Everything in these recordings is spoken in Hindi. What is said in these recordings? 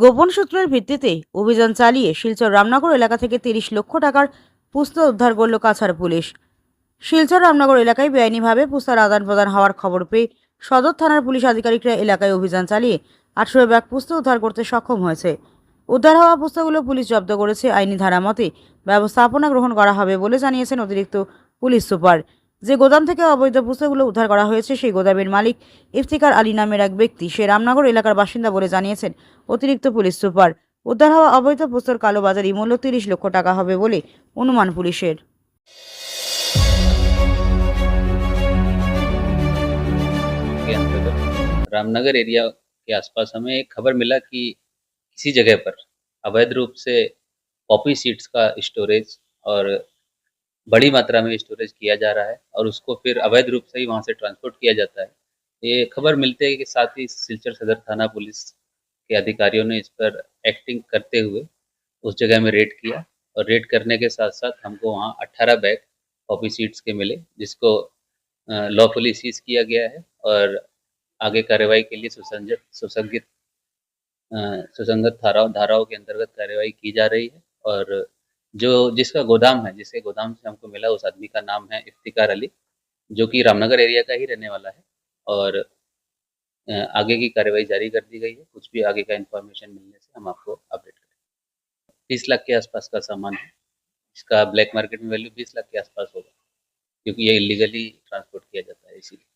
গোপন সূত্রের ভিত্তিতে অভিযান চালিয়ে শিলচর রামনগর এলাকা থেকে তিরিশ লক্ষ টাকার পুস্তক উদ্ধার করল কাছাড় পুলিশ। শিলচর রামনগর এলাকায় বেআইনিভাবে পুস্তার আদান প্রদান হওয়ার খবর পেয়ে সদর থানার পুলিশ আধিকারিকরা এলাকায় অভিযান চালিয়ে আঠেরো ব্যাগ পুস্তক উদ্ধার করতে সক্ষম হয়েছে। উদ্ধার হওয়া পুস্তকগুলো পুলিশ জব্দ করেছে। আইনি ধারা মতে ব্যবস্থাপনা গ্রহণ করা হবে বলে জানিয়েছেন অতিরিক্ত পুলিশ সুপার। যে গোদাম থেকে অবৈধ পুস্তকগুলো উদ্ধার করা হয়েছে সেই গোদামের মালিক ইফতিকার আলী নামের এক ব্যক্তি সে রামনগর এলাকার বাসিন্দা বলে জানিয়েছেন অতিরিক্ত পুলিশ সুপার উদ্ধার হওয়া অবৈধ পুস্তক কালোবাজারি মূল্য তিরিশ লক্ষ টাকা হবে বলে অনুমান পুলিশের के अंतर्गत रामनगर एरिया के आसपास हमें एक खबर मिला कि किसी जगह पर अवैध रूप से पॉपी सीड्स का स्टोरेज और बड़ी मात्रा में स्टोरेज किया जा रहा है और उसको फिर अवैध रूप से ही वहाँ से ट्रांसपोर्ट किया जाता है। ये खबर मिलते ही के साथ ही सिलचर सदर थाना पुलिस के अधिकारियों ने इस पर एक्टिंग करते हुए उस जगह में रेड किया और रेड करने के साथ साथ हमको वहाँ 18 बैग पॉपी सीड्स के मिले, जिसको लॉफुली सीज किया गया है और आगे कार्रवाई के लिए सुसंगत सुसंगित सुसंगत धाराओं धाराओं के अंतर्गत कार्रवाई की जा रही है और जो जिसका गोदाम है जिसके गोदाम से हमको मिला उस आदमी का नाम है इफ्तिकार अली जो कि रामनगर एरिया का ही रहने वाला है और आगे की कार्रवाई जारी कर दी गई है। कुछ भी आगे का इन्फॉर्मेशन मिलने से हम आपको अपडेट करेंगे। बीस लाख के आसपास का सामान है। इसका ब्लैक मार्केट में वैल्यू बीस लाख के आसपास होगा क्योंकि ये इलीगली ट्रांसपोर्ट किया जाता है इसीलिए।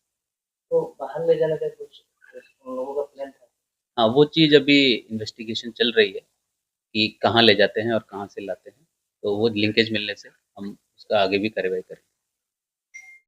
तो बाहर ले जाने का कुछ लोगों का प्लान था? हाँ वो चीज़ अभी इन्वेस्टिगेशन चल रही है कि कहाँ ले जाते हैं और कहाँ से लाते हैं। तो वो लिंकेज मिलने से हम उसका आगे भी कार्रवाई करेंगे।